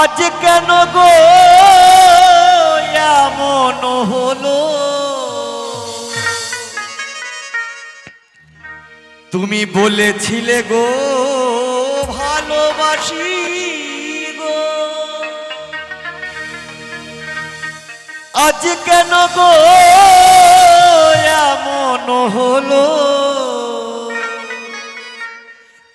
আজ কেন গো এমন হলো? তুমি বলেছিলে গো ভালোবাসি গো। আজ কেন গো এমন হলো?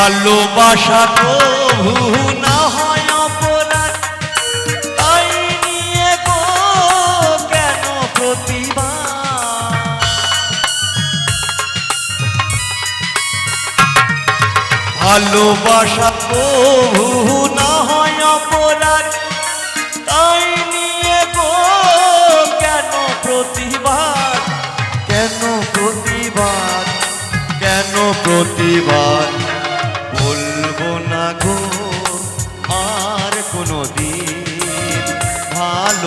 ভালোবাসা তো না হয় অপরাধ। তাই নিয়ে গো, কেন প্রতিভা ভালোবাসা তো না হয় অপরাধ। তাই নিয়ে গো, কেন প্রতিবাদ? কেন প্রতিবাদ? কেন প্রতিবাদ?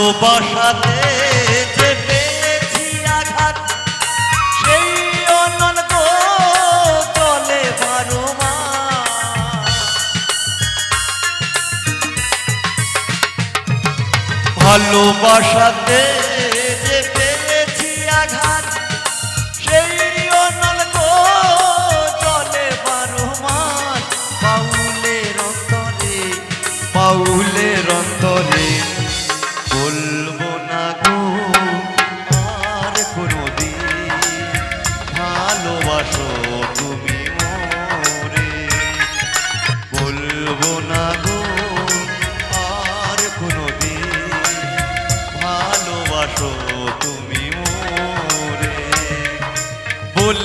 ভালোবাসাতে যে পেয়েছি আঘাত, সেই অনন্ত চলে বারো। ভালোবাসাতে যে পেয়েছি আঘাত, সেই অনন্ত চলে বারো মাস বাউলের অন্তরে অন্তরে